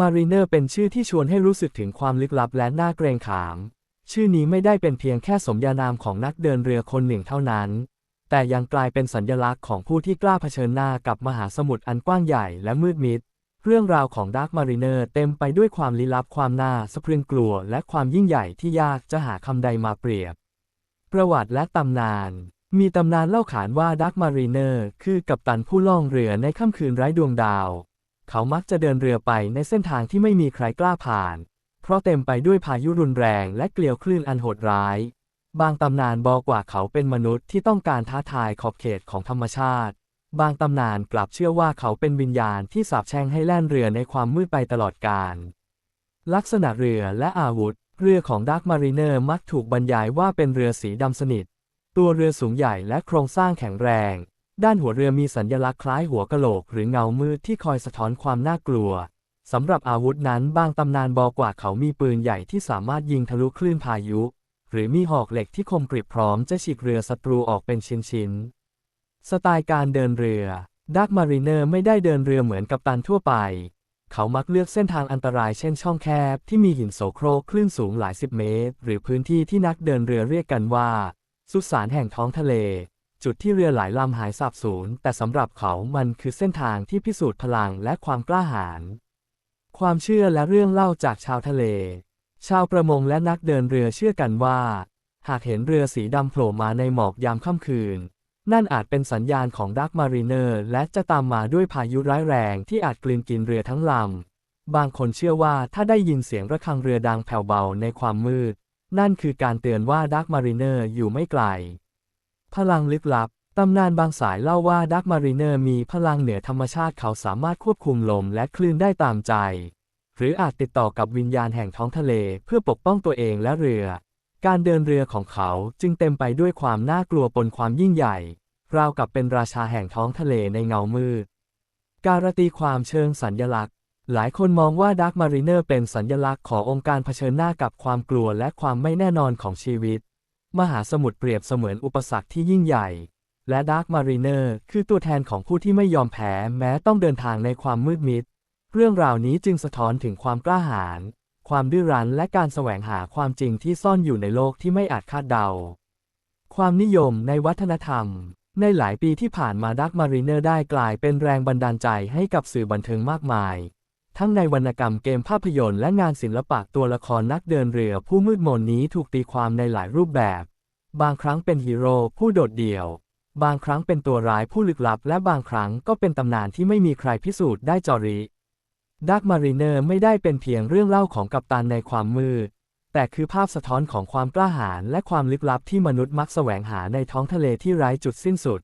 มารีเนอร์เป็นชื่อที่ชวนให้รู้สึกถึงความลึกลับและน่าเกรงขาม ชื่อนี้ไม่ได้เป็นเพียงแค่สมญานามของนักเดินเรือคนหนึ่งเท่านั้น แต่ยังกลายเป็นสัญลักษณ์ของผู้ที่กล้าเผชิญหน้ากับมหาสมุทรอันกว้างใหญ่และมืดมิด เรื่องราวของดาร์ m มารีเนอร์เต็มไปด้วยความลี้ลับความน่าสะพรึงกลัว และความยิ่งใหญ่ที่ยากจะหาคำใดมาเปรียบ ประวัติและตำนาน มีตำนานเล่าขานว่าดาร์ m มารีเนอร์คือกัปตันผู้ล่องเรือในค่ำคืนไร้ดวงดาว เขามักจะเดินเรือไปในเส้นทางที่ไม่มีใครกล้าผ่าน เพราะเต็มไปด้วยพายุรุนแรงและเกลียวคลื่นอันโหดร้าย บางตำนานบอกว่าเขาเป็นมนุษย์ที่ต้องการท้าทายขอบเขตของธรรมชาติ บางตำนานกลับเชื่อว่าเขาเป็นวิญญาณที่สาบแช่งให้แล่นเรือในความมืดไปตลอดกาล ลักษณะเรือและอาวุธ เรือของดักมารีเนอร์มักถูกบรรยายว่าเป็นเรือสีดำสนิท ตัวเรือสูงใหญ่และโครงสร้างแข็งแรง ด้านหัวเรือมีสัญลักษณ์คล้ายหัวกะโหลกหรือเงามืดที่คอยสะท้อนความน่ากลัว สำหรับอาวุธนั้นบางตำนานบอกว่าเขามีปืนใหญ่ที่สามารถยิงทะลุคลื่นพายุ หรือมีหอกเหล็กที่คมกริบพร้อมจะฉีกเรือศัตรูออกเป็นชิ้นๆ สไตล์การเดินเรือดักมารีเนอร์ไม่ได้เดินเรือเหมือนกับตันทั่วไป เขามักเลือกเส้นทางอันตรายเช่นช่องแคบที่มีหินโสโครกคลื่นสูงหลายสิบเมตร หรือพื้นที่ที่นักเดินเรือเรียกกันว่า สุสานแห่งท้องทะเล จุดที่เรือหลายลำหายสาบสูญแต่สำหรับเขามันคือเส้นทางที่พิสูจน์พลังและความกล้าหาญ ความเชื่อและเรื่องเล่าจากชาวทะเล ชาวประมงและนักเดินเรือเชื่อกันว่า หากเห็นเรือสีดำโผล่มาในหมอกยามค่ำคืน นั่นอาจเป็นสัญญาณของดักมารีเนอร์และจะตามมาด้วยพายุร้ายแรงที่อาจกลืนกินเรือทั้งลำ บางคนเชื่อว่าถ้าได้ยินเสียงระฆังเรือดังแผ่วเบาในความมืด นั่นคือการเตือนว่าดักมารีเนอร์อยู่ไม่ไกล พลังลึกลับ ตำนานบางสายเล่าว่าดักมารีเนอร์มีพลังเหนือธรรมชาติเขาสามารถควบคุมลมและคลื่นได้ตามใจ หรืออาจติดต่อกับวิญญาณแห่งท้องทะเลเพื่อปกป้องตัวเองและเรือ การเดินเรือของเขาจึงเต็มไปด้วยความน่ากลัวปนความยิ่งใหญ่ ราวกับเป็นราชาแห่งท้องทะเลในเงามืด การตีความเชิงสัญญลักษณ์ หลายคนมองว่าดักมารีเนอร์เป็นสัญญลักษณ์ขององค์การเผชิญหน้ากับความกลัวและความไม่แน่นอนของชีวิต มหาสมุทรเปรียบเสมือนอุปสรรคที่ยิ่งใหญ่ และดักมารีเนอร์คือตัวแทนของผู้ที่ไม่ยอมแพ้แม้ต้องเดินทางในความมืดมิด เรื่องราวนี้จึงสะท้อนถึงความกล้าหาญความดื้อรั้นและการแสวงหาความจริงที่ซ่อนอยู่ในโลกที่ไม่อาจคาดเดา ความนิยมในวัฒนธรรม ในหลายปีที่ผ่านมาดักมารีเนอร์ได้กลายเป็นแรงบันดาลใจให้กับสื่อบันเทิงมากมาย ทั้งในวรรณกรรมเกมภาพยนตร์และงานศิลปะตัวละครนักเดินเรือผู้มืดมนนี้ถูกตีความในหลายรูปแบบ บางครั้งเป็นฮีโร่ผู้โดดเดี่ยว บางครั้งเป็นตัวร้ายผู้ลึกลับ และบางครั้งก็เป็นตำนานที่ไม่มีใครพิสูจน์ได้จอริดักมารีเนอร์ไม่ได้เป็นเพียงเรื่องเล่าของกัปตันในความมืด แต่คือภาพสะท้อนของความกล้าหาญและความลึกลับที่มนุษย์มักแสวงหาในท้องทะเลที่ไร้จุดสิ้นสุด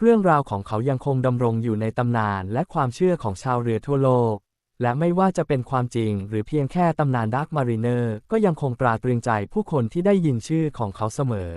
เรื่องราวของเขายังคงดำรงอยู่ในตำนานและความเชื่อของชาวเรือทั่วโลก และไม่ว่าจะเป็นความจริงหรือเพียงแค่ตำนานดักมารีเนอร์ก็ยังคงตราตรึงใจผู้คนที่ได้ยินชื่อของเขาเสมอ